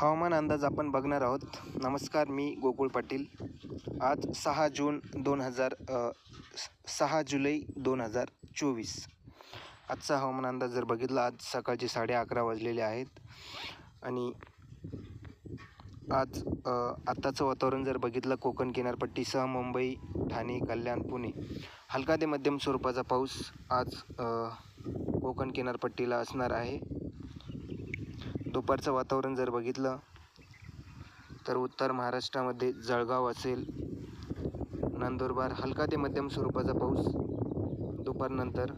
हवामान अंदाज आपण बघणार आहोत. नमस्कार मी गोकुळ पाटील. आज सहा जून दोन हजार स- सहा जुलै दोन हजार चोवीस. आजचा हवामान अंदाज जर बघितला आज सकाळचे साडे अकरा वाजलेले आहेत. आणि आज आत्ताचं वातावरण जर बघितलं कोकण किनारपट्टीसह मुंबई ठाणे कल्याण पुणे. हलका ते मध्यम स्वरूपाचा पाऊस आज कोकण किनारपट्टीला असणार आहे. दुपारचं वातावरण जर बघितलं तर उत्तर महाराष्ट्रामध्ये जळगाव असेल नंदुरबार हलका ते मध्यम स्वरूपाचा पाऊस दुपारनंतर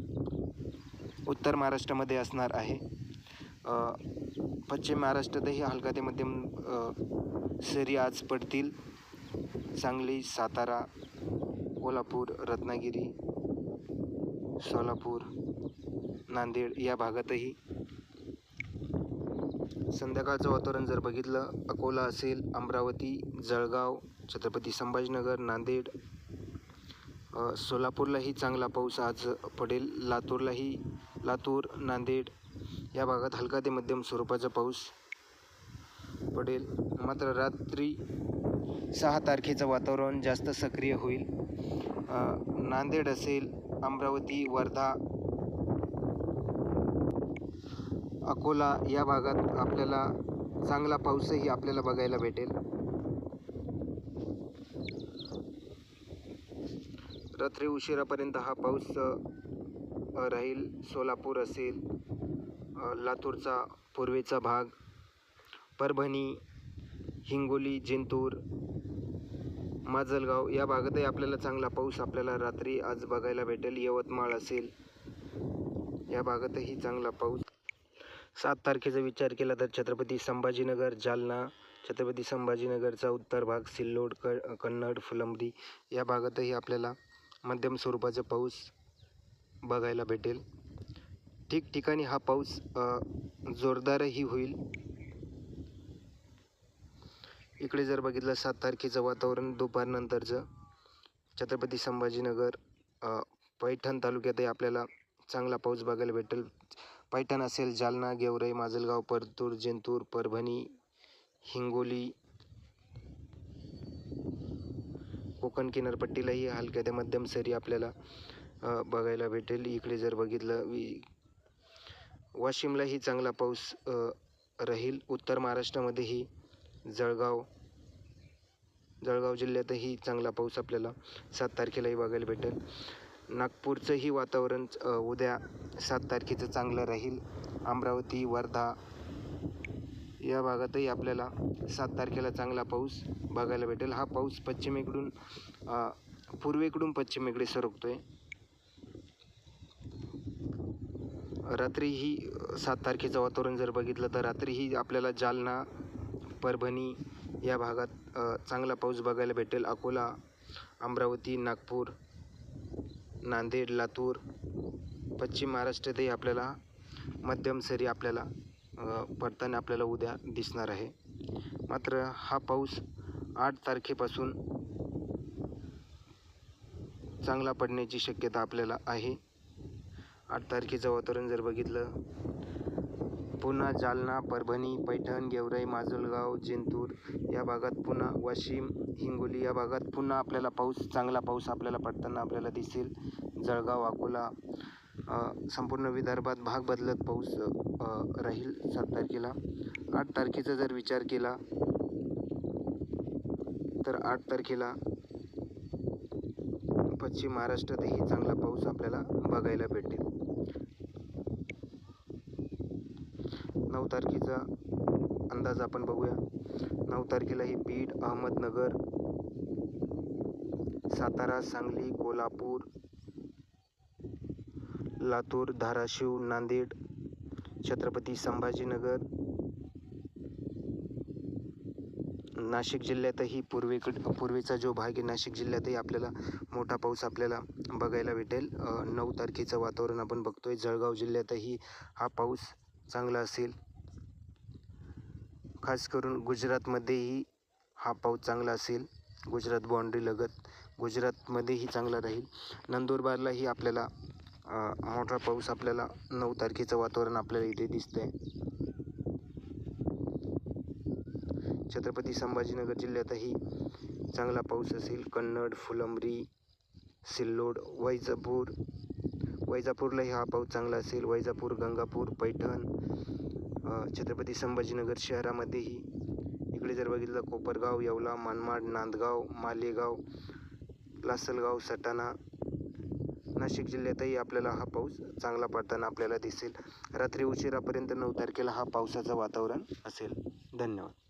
उत्तर महाराष्ट्रामध्ये असणार आहे. पश्चिम महाराष्ट्रातही हलका ते मध्यम सरी आज पडतील. सांगली सातारा कोल्हापूर रत्नागिरी सोलापूर नांदेड या भागातही संध्याकाळचं वातावरण जर बघितलं अकोला असेल अमरावती जळगाव छत्रपती संभाजीनगर नांदेड सोलापूरलाही चांगला पाऊस आज पडेल. लातूरलाही लातूर नांदेड या भागात हलका ते मध्यम स्वरूपाचा पाऊस पडेल. मात्र रात्री सहा तारखेचं वातावरण जास्त सक्रिय होईल. नांदेड असेल अमरावती वर्धा अकोला या भागात आपल्याला चांगला पाऊसही आपल्याला बघायला भेटेल. रात्री उशिरापर्यंत हा पाऊस राहील. सोलापूर असेल लातूरचा पूर्वेचा भाग परभणी हिंगोली जिंतूर माजलगाव या भागातही आपल्याला चांगला पाऊस आपल्याला रात्री आज बघायला भेटेल. यवतमाळ असेल या भागातही चांगला पाऊस सात तारखेचा विचार केला तर छत्रपती संभाजीनगर जालना छत्रपती संभाजीनगरचा उत्तर भाग सिल्लोड क कन्नड फुलंब्री या भागातही आपल्याला मध्यम स्वरूपाचा पाऊस बघायला भेटेल. ठिकठिकाणी हा पाऊस जोरदारही होईल. इकडे जर बघितलं सात तारखेचं वातावरण दुपारनंतरचं छत्रपती संभाजीनगर पैठण तालुक्यातही आपल्याला चांगला पाऊस बघायला भेटेल. पैठण असेल जालना गेवराई माजलगाव परतूर जिंतूर परभणी हिंगोली कोकण किनारपट्टीलाही हलक्या ते मध्यम सरी आपल्याला बघायला भेटेल. इकडे जर बघितलं वि वाशिमलाही चांगला पाऊस राहील. उत्तर महाराष्ट्रामध्येही जळगाव जळगाव जिल्ह्यातही चांगला पाऊस आपल्याला सात तारखेलाही बघायला भेटेल. नागपूरचंही वातावरण उद्या सात तारखेचं चांगलं राहील. अमरावती वर्धा या भागातही आपल्याला सात तारखेला चांगला पाऊस बघायला भेटेल. हा पाऊस पश्चिमेकडून पूर्वेकडून पश्चिमेकडे सरकतो आहे रात्रीही सात तारखेचं वातावरण जर बघितलं तर रात्रीही आपल्याला जालना परभणी या भागात चांगला पाऊस बघायला भेटेल. अकोला अमरावती नागपूर नांदेड लातूर पश्चिम महाराष्ट्रातही आपल्याला मध्यम सरी आपल्याला पडताना आपल्याला उद्या दिसणार आहे. मात्र हा पाऊस आठ तारखेपासून चांगला पडण्याची शक्यता आपल्याला आहे. आठ तारखेचं वातावरण जर बघितलं पुन्हा जालना परभणी पैठण गेवराई माजलगाव जिंतूर या भागात पुन्हा वाशिम हिंगोली या भागात पुन्हा आपल्याला पाऊस चांगला पाऊस आपल्याला पडताना आपल्याला दिसेल. जळगाव अकोला संपूर्ण विदर्भात भाग बदलत पाऊस राहील सात तारखेला. आठ तारखेचा जर विचार केला तर आठ तारखेला पश्चिम महाराष्ट्रातही चांगला पाऊस आपल्याला बघायला भेटेल नऊ तारखेचा अंदाज आपण बघूया. नऊ तारखेला ही बीड अहमदनगर सातारा सांगली कोल्हापूर लातूर धाराशिव नांदेड छत्रपती संभाजीनगर नाशिक जिल्ह्यातही पूर्वेकड पूर्वेचा जो भाग आहे नाशिक जिल्ह्यातही आपल्याला मोठा पाऊस आपल्याला बघायला भेटेल. नऊ तारखेचं वातावरण आपण बघतोय. जळगाव जिल्ह्यातही हा पाऊस चांगला असेल. खास करून गुजरातमध्येही हा पाऊस चांगला असेल. गुजरात बाँड्रीलगत गुजरातमध्येही चांगला राहील. नंदुरबारलाही आपल्याला मोठा पाऊस आपल्याला नऊ तारखेचं वातावरण आपल्याला इथे दिसतंय. छत्रपती संभाजीनगर जिल्ह्यातही चांगला पाऊस असेल. कन्नड फुलंब्री सिल्लोड वैजापूर. वैजापूरलाही हा पाऊस चांगला असेल. वैजापूर गंगापूर पैठण छत्रपती संभाजीनगर शहरामध्येही. इकडे जर बघितलं कोपरगाव येवला मनमाड नांदगाव मालेगाव लासलगाव सटाणा नाशिक जिल्ह्यातही आपल्याला हा पाऊस चांगला पडताना आपल्याला दिसेल. रात्री उशिरापर्यंत नऊ तारखेला हा पावसाचं वातावरण असेल. धन्यवाद.